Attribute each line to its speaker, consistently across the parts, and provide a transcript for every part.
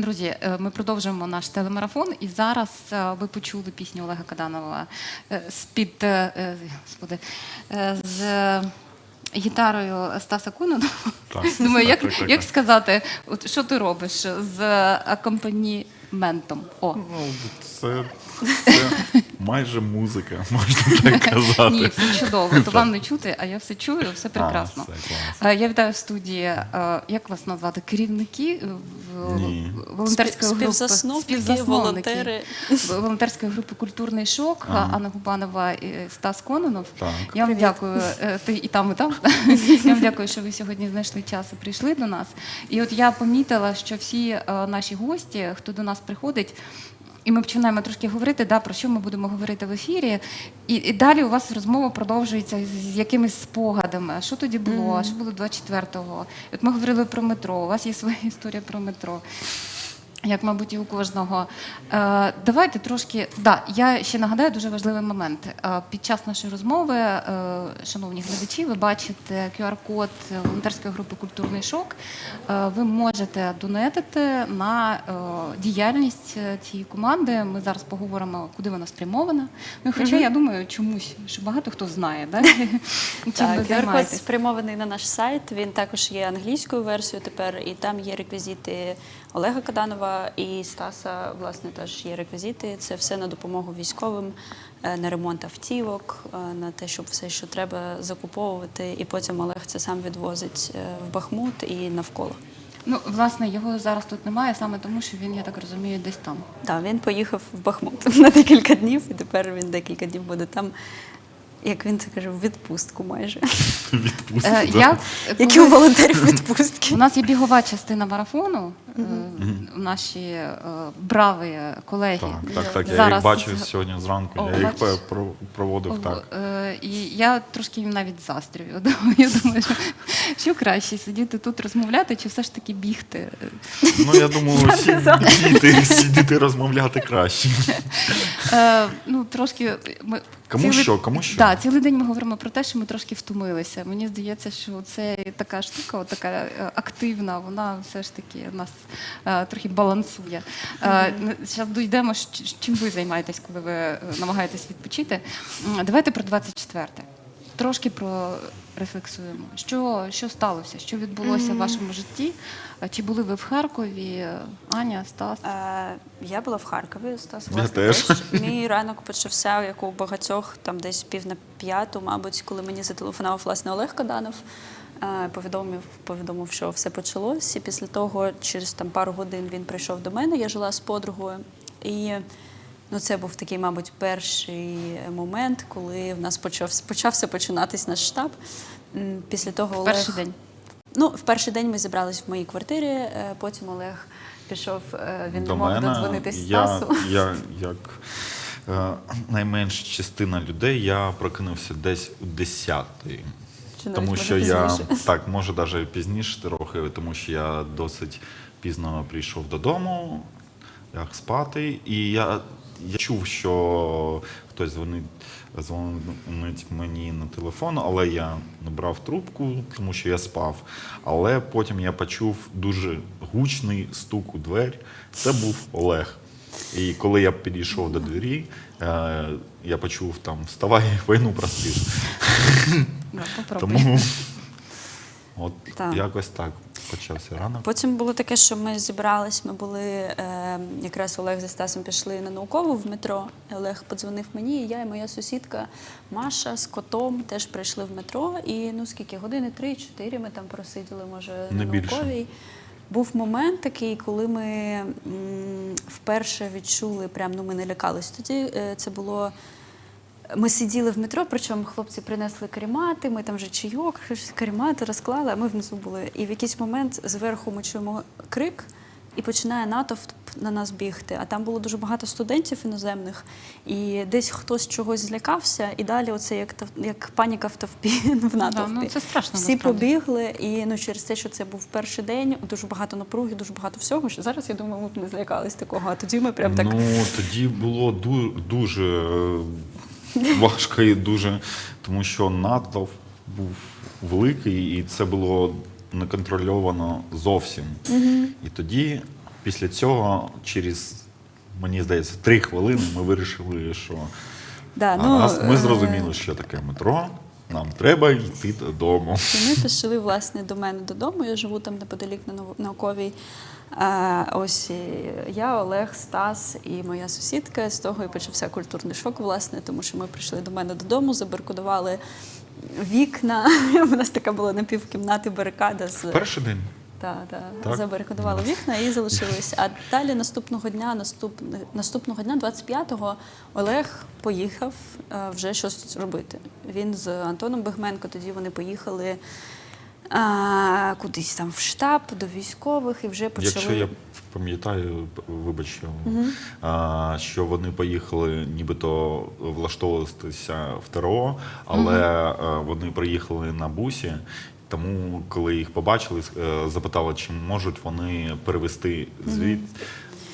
Speaker 1: Друзі, е, ми продовжуємо наш телемарафон, і зараз е, ви почули пісню Олега Каданова е, з-під господи, з гітарою Стаса Куна.
Speaker 2: Так,
Speaker 1: Думаю, як,
Speaker 2: так, так, так,
Speaker 1: як
Speaker 2: так.
Speaker 1: сказати, от що ти робиш з акомпаніментом? О,
Speaker 2: Ну, це, це майже музика, можна так казати.
Speaker 1: ні, все чудово. То вам не чути, а я все чую, все прекрасно.
Speaker 2: А, все клас.
Speaker 1: Е, Я вітаю в студії. е, Як вас назвати? Керівники
Speaker 2: Ні.
Speaker 1: волонтерської групи
Speaker 3: Співзасновники, волонтери.
Speaker 1: волонтерської групи Культурний шок
Speaker 2: Ага.
Speaker 1: Анна Губанова і Стас Кононов.
Speaker 2: Так.
Speaker 1: Я вам дякую. е, Ти і там, і там. Я вам дякую, що ви сьогодні знайшли час і прийшли до нас. І от я помітила, що всі е, наші гості, хто до нас приходить. І ми починаємо трошки говорити, да, про що ми будемо говорити в ефірі. І, і далі у вас розмова продовжується з, з якимись спогадами. Що тоді було? А Що було 24-го? От ми говорили про метро. У вас є своя історія про метро. Як, мабуть, і у кожного. Е, давайте трошки. Да, я ще нагадаю дуже важливий момент. Е, під час нашої розмови, е, шановні глядачі, ви бачите QR-код волонтерської групи Культурний шок. Ви можете донетити на діяльність цієї команди. Ми зараз поговоримо, куди вона спрямована. Ну, хоча я думаю, чомусь, що багато хто знає, да? чим ви
Speaker 3: QR-код спрямований на наш сайт. Він також є англійською версією тепер, і там є реквізити Олега Каданова і Стаса. Власне, теж є реквізити. Це все на допомогу військовим, е, на ремонт автівок, е, на те, щоб все, що треба, закуповувати. І потім Олег це сам відвозить е, в Бахмут і навколо.
Speaker 1: Ну, власне, його зараз тут немає, саме тому, що він, я так розумію, десь там.
Speaker 3: Так, він поїхав в Бахмут на декілька днів, і тепер він декілька днів буде там. Як він це каже, в відпустку майже.
Speaker 2: Відпустку,
Speaker 1: Е, я,
Speaker 3: Які
Speaker 1: коли-
Speaker 3: у волонтерів відпустки.
Speaker 1: У нас є бігова частина марафону. Е, Наші е, браві колеги
Speaker 2: Так, так, так. Я
Speaker 1: зараз
Speaker 2: їх бачив сьогодні зранку,
Speaker 1: О,
Speaker 2: я їх
Speaker 1: бачиш?
Speaker 2: про- проводив так.
Speaker 1: Е, І я трошки їм навіть застрію. Я думаю, що, що краще сидіти тут розмовляти, чи все ж таки бігти.
Speaker 2: Ну, я думаю, сидіти, сидіти розмовляти краще.
Speaker 1: Е, Ну, трошки ми
Speaker 2: Кому що, кому що?
Speaker 1: Так, цілий день ми говоримо про те, що ми трошки втомилися. Мені здається, що це така штука, от така е, активна, вона все ж таки нас е, трохи балансує. Зараз дійдемо, чим ви займаєтесь, коли ви е, намагаєтесь відпочити. Давайте про 24 Трошки прорефлексуємо. Що, що сталося? Що відбулося в вашому житті? Чи були ви в Харкові? Аня, Стас?
Speaker 3: Е, Я була в Харкові, Стас
Speaker 2: Я
Speaker 3: власне,
Speaker 2: теж.
Speaker 3: Мій ранок почався, як у багатьох, там десь пів на п'яту, мабуть, коли мені зателефонував власне Олег Каданов. е, Повідомив, повідомив, що все почалось. І після того, через там пару годин він прийшов до мене. Я жила з подругою. І ну, це був такий, мабуть, перший момент, коли в нас почався, почався починатись наш штаб. Після того Олег...
Speaker 1: Перший день.
Speaker 3: Ну, в перший день ми зібрались в моїй квартирі, е, потім Олег пішов, е, він
Speaker 2: До
Speaker 3: не мог
Speaker 2: мене
Speaker 3: додзвонитись
Speaker 2: я,
Speaker 3: Стасу.
Speaker 2: я як е, найменша частина людей, я прокинувся десь у 10
Speaker 3: Чи навіть,
Speaker 2: Тому
Speaker 3: може,
Speaker 2: що я
Speaker 3: пізніше.
Speaker 2: так, може навіть пізніше трохи, тому що я досить пізно прийшов додому, ляг спати, і я, я чув, що хтось дзвонить, дзвонить мені на телефон, але я не брав трубку, тому що я спав. Але потім я почув дуже гучний стук у двері. Це був Олег. І коли я підійшов до двері, е, я почув там вставай, війну проспиш. Тому от якось так почався ранок.
Speaker 3: Потім було таке, що ми зібрались, ми були е, якраз Олег зі Стасом пішли на наукову в метро. Олег подзвонив мені, і я і моя сусідка Маша з котом теж прийшли в метро. І ну скільки години, три-чотири ми там просиділи, може, на науковій. Був момент такий, коли ми м, вперше відчули, прям ну ми не лякались. Тоді е, це було. Ми сиділи в метро, причому хлопці принесли карімати, ми там вже чайок, щось карімати розклали, а ми внизу були. І в якийсь момент зверху ми чуємо крик, і починає натовп на нас бігти. А там було дуже багато студентів іноземних, і десь хтось чогось злякався, і далі оце як як паніка в товпі в натовпі.
Speaker 1: ну, це страшно,
Speaker 3: Всі
Speaker 1: насправді.
Speaker 3: побігли, і ну через те, що це був перший день, дуже багато напруги, дуже багато всього. Що зараз я думаю, ми б не злякались такого. А тоді ми прям так
Speaker 2: Ну тоді було ду- дуже е, важко і дуже, тому що натовп був великий, і це було неконтрольовано зовсім. І тоді після цього, через, мені здається, три хвилини ми вирішили, що
Speaker 3: Да,
Speaker 2: гаразд, ми
Speaker 3: е,
Speaker 2: зрозуміли, що таке метро, нам треба йти додому.
Speaker 3: І ми пішли власне до мене додому. Я живу там неподалік на Нау- науковій. А, ось я, Олег, Стас і моя сусідка. З того і почався культурний шок, власне, тому що ми прийшли до мене додому, забаркодували вікна. У нас така була напівкімнати барикада з
Speaker 2: Перший день.
Speaker 3: та, та,
Speaker 2: Так.
Speaker 3: забарикадували вікна і залишились. А далі наступного дня, наступ, наступного дня, 25-го, Олег поїхав е, вже щось робити. Він з Антоном Бегменко, тоді вони поїхали а, кудись там в штаб до військових і вже почали.
Speaker 2: Якщо я пам'ятаю, вибач, що, а, що вони поїхали нібито влаштовуватися в ТРО, але е, вони приїхали на бусі. Тому, коли їх побачили, е, запитали, чи можуть вони перевести звід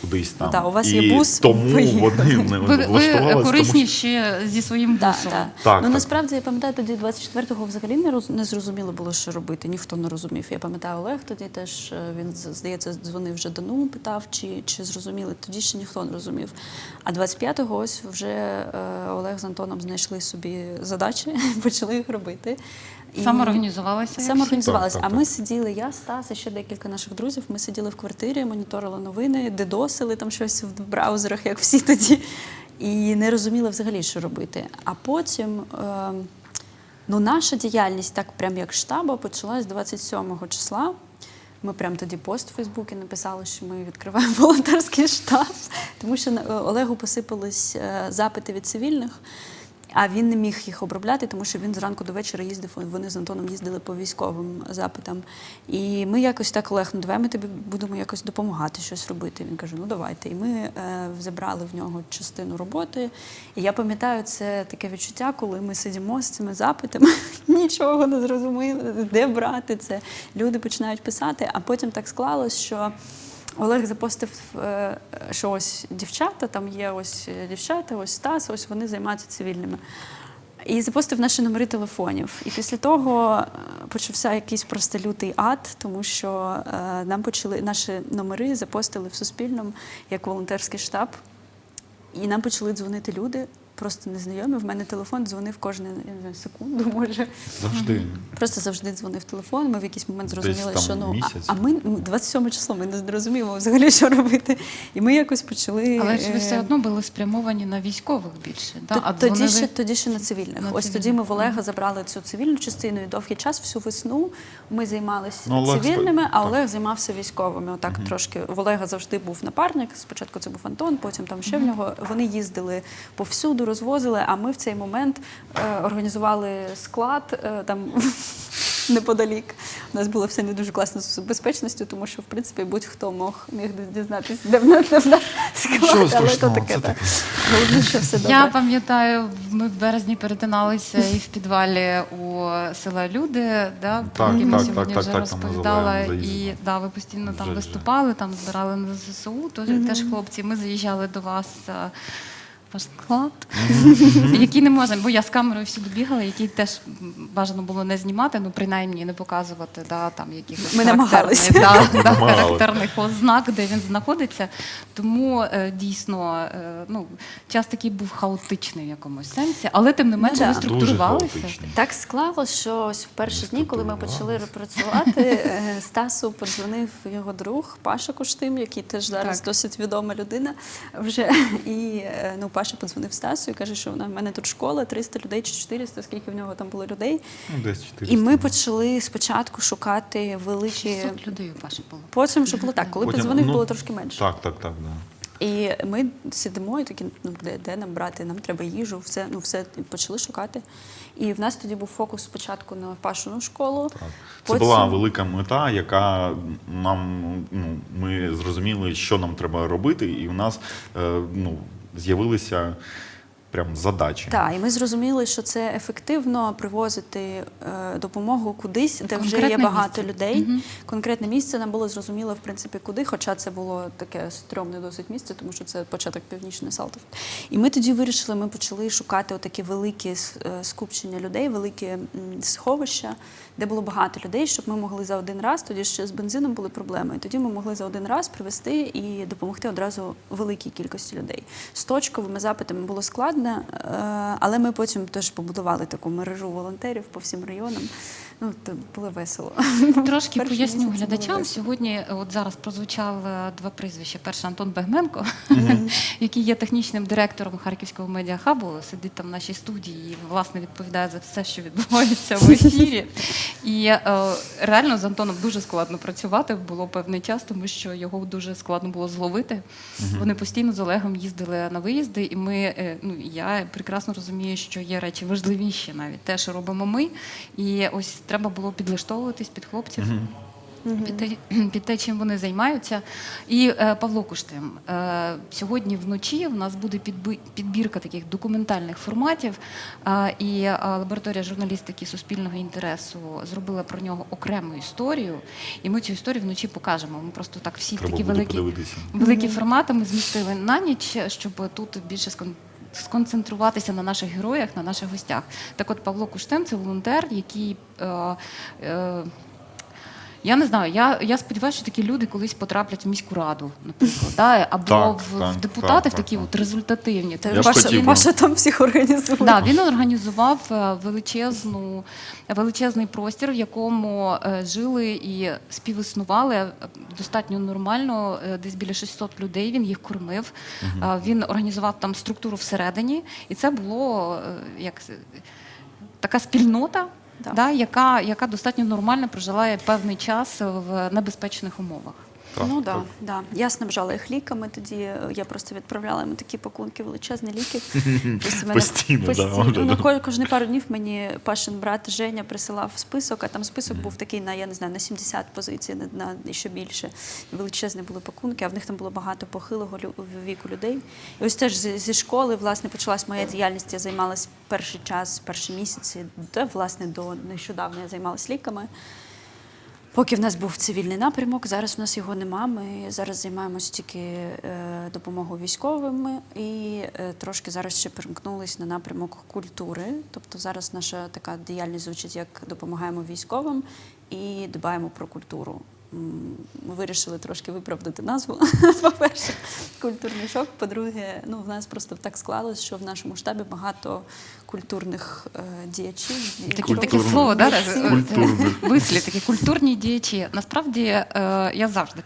Speaker 2: кудись там.
Speaker 3: Да, у вас
Speaker 2: І
Speaker 3: є бус,
Speaker 2: тому
Speaker 3: поїхали.
Speaker 2: вони не
Speaker 1: Ви, ви
Speaker 2: влаштувалися.
Speaker 1: корисні ще зі своїм
Speaker 3: Да,
Speaker 1: бусом.
Speaker 3: да.
Speaker 2: Так,
Speaker 3: ну
Speaker 2: так.
Speaker 3: насправді я пам'ятаю, тоді 24-го взагалі не роз не зрозуміло було, що робити. Ніхто не розумів. Я пам'ятаю, Олег тоді теж е, він з- здається дзвонив вже Дану, питав, чи, чи зрозуміли. Тоді ще ніхто не розумів. А 25-го ось вже е, Олег з Антоном знайшли собі задачі, почали їх робити. І-
Speaker 1: Самоорганізувалися.
Speaker 3: Самоорганізувалися.
Speaker 2: Так, так,
Speaker 3: А ми сиділи, я, Стас і ще декілька наших друзів. Ми сиділи в квартирі, моніторили новини, дедосили там щось в браузерах, як всі тоді, і не розуміли взагалі, що робити. А потім. Е, Ну, наша діяльність, так прям як штаба, почалась 27 числа. Ми прям тоді пост у Фейсбуці написали, що ми відкриваємо волонтерський штаб, тому що е, Олегу посипались е, запити від цивільних. А він не міг їх обробляти, тому що він зранку до вечора їздив. Вони з Антоном їздили по військовим запитам. І ми якось так, Олег, ну давай ми тобі будемо якось допомагати щось робити. Він каже: ну давайте. І ми е, забрали в нього частину роботи. І я пам'ятаю, це таке відчуття, коли ми сидимо з цими запитами, нічого не зрозуміли, де брати це. Люди починають писати, а потім так склалось, що. Олег запостив, е, що ось дівчата, там є ось е, дівчата, ось Стас, ось вони займаються цивільними. І запостив наші номери телефонів. І після того е, почався якийсь просто лютий ад, тому що нам почали наші номери запостили в Суспільному як волонтерський штаб. І нам почали дзвонити люди, просто незнайомі. В мене телефон дзвонив кожну знаю, секунду, може.
Speaker 2: Завжди.
Speaker 3: Просто завжди дзвонив телефон. Ми в якийсь момент
Speaker 2: Десь
Speaker 3: зрозуміли,
Speaker 2: там
Speaker 3: що ну а,
Speaker 2: місяць.
Speaker 3: а ми ну, 27 число, ми не розуміємо взагалі, що робити. І ми якось почали.
Speaker 1: Але ж ви
Speaker 3: е,
Speaker 1: все одно були спрямовані на військових більше. Да? А
Speaker 3: тоді,
Speaker 1: дзвонили-
Speaker 3: ще, тоді ще на цивільних.
Speaker 1: На
Speaker 3: Ось тоді ми в Олега забрали цю цивільну частину і довгий час, всю весну ми займалися
Speaker 2: Ну,
Speaker 3: цивільними,
Speaker 2: спо-
Speaker 3: а
Speaker 2: так.
Speaker 3: Олег займався військовими. Отак трошки в Олега завжди був напарник. Спочатку це був Антон, потім там ще в нього. Вони їздили повсюду, розвозили. А ми в цей момент е, організували склад е, там. Неподалік у нас було все не дуже класно з безпечністю, тому що в принципі будь-хто мог міг дізнатися, де в нас, де в нас склад,
Speaker 2: Нічого
Speaker 3: але то таке
Speaker 2: це
Speaker 3: так. Головне, що все добре.
Speaker 1: Я пам'ятаю, ми в березні перетиналися і в підвалі у села Люди, да, про
Speaker 2: Так,
Speaker 1: які ми
Speaker 2: так,
Speaker 1: сьогодні
Speaker 2: так,
Speaker 1: вже
Speaker 2: так, там називаємо
Speaker 1: І да, ви постійно там
Speaker 2: Вже, вже.
Speaker 1: виступали, там збирали на ЗСУ. Тож теж хлопці. Ми заїжджали до вас. е, Ваш склад, який не можна, бо я з камерою всюди бігала, який теж бажано було не знімати, ну принаймні не показувати да, там якихось
Speaker 3: Ми
Speaker 1: характерних, да, да, характерних ознак, де він знаходиться. Тому е, дійсно е, ну, час такий був хаотичний в якомусь сенсі, але тим не менше
Speaker 3: да.
Speaker 1: ви
Speaker 2: Дуже
Speaker 1: структурувалися.
Speaker 2: хаотично.
Speaker 3: Так склалось, що ось в перші дні, коли ми почали працювати, е, Стасу подзвонив його друг Паша Коштим, який теж зараз
Speaker 1: Так.
Speaker 3: досить відома людина вже. І е, ну, Паша подзвонив Стасу і каже, що в мене тут школа, 300 людей чи 400, скільки в нього там було людей.
Speaker 2: Ну, десь 400.
Speaker 3: І ми почали спочатку шукати великі.
Speaker 1: 600 людей у Паші було.
Speaker 3: Потім вже було так, коли
Speaker 2: Потім,
Speaker 3: подзвонив,
Speaker 2: ну,
Speaker 3: було трошки менше.
Speaker 2: Так, так, так, да.
Speaker 3: І ми сидимо і такі, ну де, де нам брати? Нам треба їжу, все, ну все почали шукати. І в нас тоді був фокус спочатку на Пашину школу.
Speaker 2: Так. Це
Speaker 3: Потім-
Speaker 2: була велика мета, яка нам ну, ми зрозуміли, що нам треба робити, і у нас е, ну, з'явилися прям задачі.
Speaker 3: Так, і ми зрозуміли, що це ефективно привозити е, допомогу кудись, де вже є
Speaker 1: Конкретне
Speaker 3: багато
Speaker 1: місце.
Speaker 3: людей. Конкретне місце нам було зрозуміло, в принципі, куди, хоча це було таке стрьомне досить місце, тому що це початок північної Салтов. І ми тоді вирішили, ми почали шукати отакі великі с- е, скупчення людей, великі м, сховища, де було багато людей, щоб ми могли за один раз, тоді ще з бензином були проблеми. І тоді ми могли за один раз привезти і допомогти одразу великій кількості людей. З точковими запитами було складно, е, але ми потім теж побудували таку мережу волонтерів по всім районам. Ну, то було весело.
Speaker 1: Трошки
Speaker 3: Перші
Speaker 1: поясню глядачам. Сьогодні, е, от зараз прозвучали два прізвища. Перший Антон Бегменко, який є технічним директором Харківського медіахабу, сидить там в нашій студії і власне відповідає за все, що відбувається в ефірі. І е, реально з Антоном дуже складно працювати. Було певний час, тому що його дуже складно було зловити. Вони постійно з Олегом їздили на виїзди, і ми е, ну я прекрасно розумію, що є речі важливіші навіть те, що робимо ми. І ось треба було підлаштовуватись під хлопців. Під те, під те, чим вони займаються. І е, Павло Куштим, е, сьогодні вночі в нас буде підби- підбірка таких документальних форматів, е, і е, лабораторія журналістики суспільного інтересу зробила про нього окрему історію. І ми цю історію вночі покажемо. Ми просто так всі
Speaker 2: Треба
Speaker 1: такі великі,
Speaker 2: подивитися.
Speaker 1: великі формати ми змістили на ніч, щоб тут більше скон- сконцентруватися на наших героях, на наших гостях. Так от Павло Куштем це волонтер, який. Е, е, я не знаю, я, я сподіваюся, що такі люди колись потраплять в міську раду, наприклад, да? або
Speaker 2: Так,
Speaker 1: в,
Speaker 2: так,
Speaker 1: в депутати
Speaker 2: так,
Speaker 1: в такі
Speaker 2: так.
Speaker 1: от результативні.
Speaker 3: Та Паша, Паша там всіх організує.
Speaker 1: Да, він організував е, величезну, величезний простір, в якому е, жили і співіснували е, достатньо нормально, десь біля 600 людей. Він їх кормив. Е, Він організував там структуру всередині, і це було як така спільнота.
Speaker 3: Да.
Speaker 1: Да, яка, яка достатньо нормально прожила певний час в небезпечних умовах.
Speaker 2: Так,
Speaker 3: ну да,
Speaker 2: так.
Speaker 3: да. Я снабжала їх ліками. Тоді е, я просто відправляла йому такі пакунки величезні мене
Speaker 2: Постійно, да,
Speaker 3: постійно.
Speaker 2: Оля,
Speaker 3: Ну,
Speaker 2: да.
Speaker 3: кожні пару днів мені Пашин брат Женя присилав список, а там список був такий на я не знаю на 70 позицій, на, на ще більше. Величезні були пакунки, а в них там було багато похилого віку людей. І ось теж зі, зі школи власне почалась моя діяльність. Я займалась перший час, перші місяці, де власне до нещодавно я займалась ліками. Поки в нас був цивільний напрямок, зараз в нас його нема. Ми зараз займаємось тільки е, допомогою військовим і е, трошки зараз ще перемкнулись на напрямок культури. Тобто зараз наша така діяльність звучить як допомагаємо військовим і дбаємо про культуру. Вирішили трошки виправдати назву. По-перше, культурний шок. По-друге, ну в нас просто так склалось, що в нашому штабі багато культурних е, діячів.
Speaker 1: Таке, таке слово, да? Вислів, такі культурні діячі. Насправді е, я завжди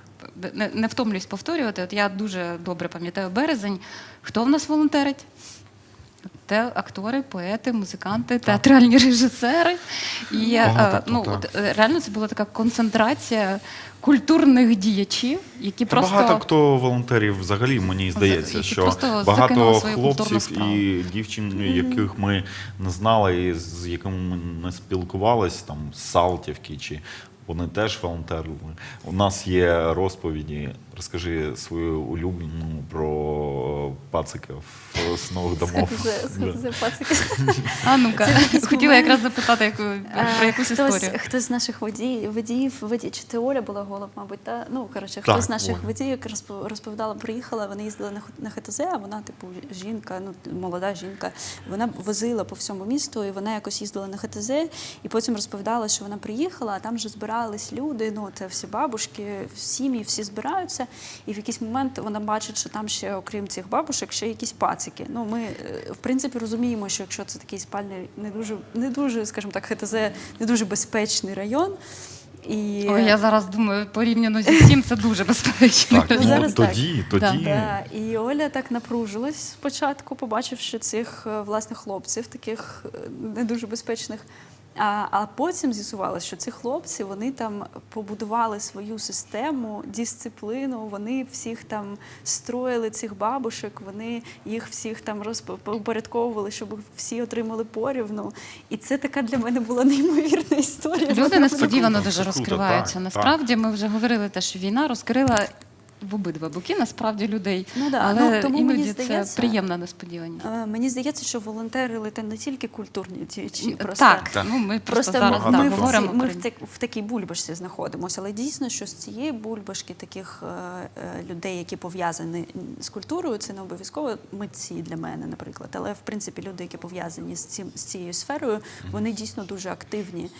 Speaker 1: не, не втомлююсь повторювати. От я дуже добре пам'ятаю березень. Хто в нас волонтерить? Те актори, поети, музиканти, театральні режисери. І е,
Speaker 2: Багато,
Speaker 1: ну,
Speaker 2: так.
Speaker 1: от, е, реально це була така концентрація культурних діячів, які
Speaker 2: Та
Speaker 1: просто
Speaker 2: Багато хто волонтерів взагалі мені здається,
Speaker 1: які
Speaker 2: що
Speaker 1: просто закинули
Speaker 2: багато
Speaker 1: свою культурну
Speaker 2: хлопців
Speaker 1: справу.
Speaker 2: і дівчин, яких ми не знали, і з якими ми не спілкувалися, там з Салтівки, чи вони теж волонтерили. У нас є розповіді. Розкажи свою улюблену про пациків з нових домов.
Speaker 1: А ну-ка, хотіла якраз запитати яку, про якусь
Speaker 3: Е, хтось,
Speaker 1: історію.
Speaker 3: Хтось з наших водіїв, водіїв, водій, чи Оля була голов, мабуть, та ну коротше, хтось з наших водіїв розповідала, приїхала, вони їздили на ХТЗ, а вона, типу, жінка, ну молода жінка. Вона возила по всьому місту, і вона якось їздила на ХТЗ, і потім розповідала, що вона приїхала, а там вже збирались люди. Ну це всі бабушки, сім'ї, всі збираються. І в якийсь момент вона бачить, що там ще, окрім цих бабушек, ще якісь пацики. Ну ми е, в принципі розуміємо, що якщо це такий спальний, не дуже, не дуже, скажімо так, ХТЗ, не дуже безпечний район. І
Speaker 1: Ой, я зараз думаю, порівняно зі всім це дуже безпечно.
Speaker 2: Так,
Speaker 3: Ну, зараз
Speaker 2: ну,
Speaker 3: так.
Speaker 2: тоді,
Speaker 1: Да.
Speaker 3: Да, і Оля так напружилась спочатку, побачивши цих е, власне хлопців, таких е, не дуже безпечних. А, а потім з'ясувалося, що ці хлопці вони там побудували свою систему, дисципліну. Вони всіх там строїли цих бабушек, вони їх всіх там розпорядковували, щоб всі отримали порівну. І це така для мене була неймовірна історія.
Speaker 1: Люди несподівано дуже розкриваються. Насправді ми вже говорили те, що війна розкрила в обидва боки насправді людей.
Speaker 3: Ну да,
Speaker 1: Але
Speaker 3: ну, тому
Speaker 1: іноді
Speaker 3: мені здається,
Speaker 1: це приємна несподіваність.
Speaker 3: Е, Мені здається, що волонтерили це не тільки культурні діячі, просто
Speaker 1: так,
Speaker 2: Так.
Speaker 1: ну ми просто,
Speaker 3: Просто
Speaker 1: зараз
Speaker 3: ми, в,
Speaker 1: говоримо.
Speaker 3: ми в, так- в такій бульбашці знаходимося, але дійсно, що з цієї бульбашки таких е, е, людей, які пов'язані з культурою, це не обов'язково митці для мене, наприклад. Але в принципі люди, які пов'язані з цим з цією сферою, вони дійсно дуже активні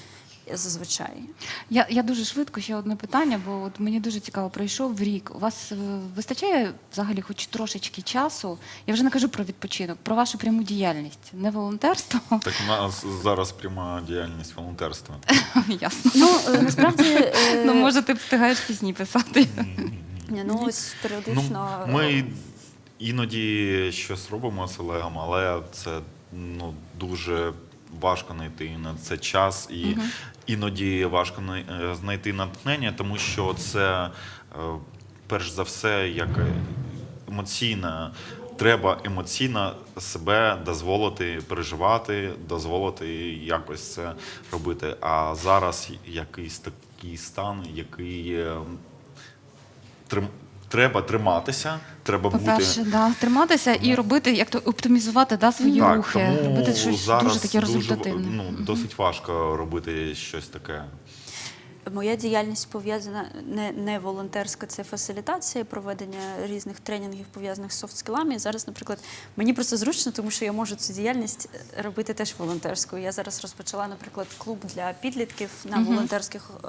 Speaker 3: зазвичай.
Speaker 1: Я, я дуже швидко ще одне питання, бо от мені дуже цікаво, пройшов рік. У вас е, вистачає взагалі хоч трошечки часу? Я вже не кажу про відпочинок, про вашу пряму діяльність, не волонтерство.
Speaker 2: Так у нас зараз пряма діяльність волонтерства.
Speaker 1: Ясно.
Speaker 3: Ну е, насправді е,
Speaker 1: Ну, може, ти встигаєш пісні писати.
Speaker 3: ні, ну ось періодично
Speaker 2: Ну, ми іноді щось робимо з Олегом, але це ну, дуже важко знайти на це час і іноді важко е, знайти натхнення, тому що це е, перш за все як емоційна. Треба емоційно себе дозволити переживати, дозволити якось це робити. А зараз якийсь такий стан, який е. Треба триматися, треба
Speaker 1: По-перше,
Speaker 2: бути.
Speaker 1: да, триматися і робити, як то оптимізувати да, свої
Speaker 2: Так,
Speaker 1: рухи,
Speaker 2: тому
Speaker 1: робити щось
Speaker 2: зараз
Speaker 1: дуже таке
Speaker 2: дуже,
Speaker 1: результативне.
Speaker 2: ну, досить важко робити щось таке.
Speaker 3: Моя діяльність пов'язана не, не волонтерська, це фасилітація, проведення різних тренінгів пов'язаних з софт-скілами. Зараз, наприклад, мені просто зручно, тому що я можу цю діяльність е, робити теж волонтерською. Я зараз розпочала, наприклад, клуб для підлітків на волонтерських е,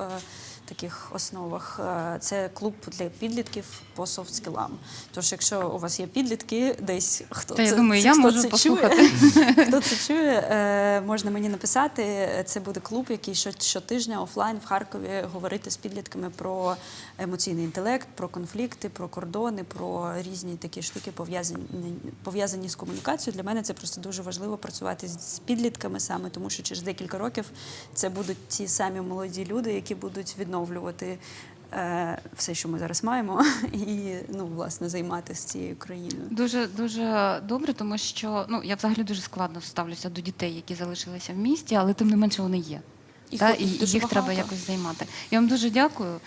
Speaker 3: таких основах. Е, Це клуб для підлітків по софт-скілам. Тож, якщо у вас є підлітки, десь хто
Speaker 1: Та я
Speaker 3: це,
Speaker 1: думаю,
Speaker 3: це-
Speaker 1: я
Speaker 3: хто
Speaker 1: можу
Speaker 3: це
Speaker 1: послухати.
Speaker 3: чує, Хто це чує, е, можна мені написати. Це буде клуб, який щотижня офлайн в Харкові говорити з підлітками про емоційний інтелект, про конфлікти, про кордони, про різні такі штуки пов'язані пов'язані з комунікацією. Для мене це просто дуже важливо працювати з з підлітками саме, тому що через декілька років це будуть ті самі молоді люди, які будуть відновлювати. Е, Все, що ми зараз маємо, і ну власне займатися цією країною.
Speaker 1: Дуже дуже добре, тому що ну я взагалі дуже складно ставлюся до дітей, які залишилися в місті, але тим не менше вони є.
Speaker 3: Їх
Speaker 1: Та, і їх треба якось займати. Я вам дуже дякую.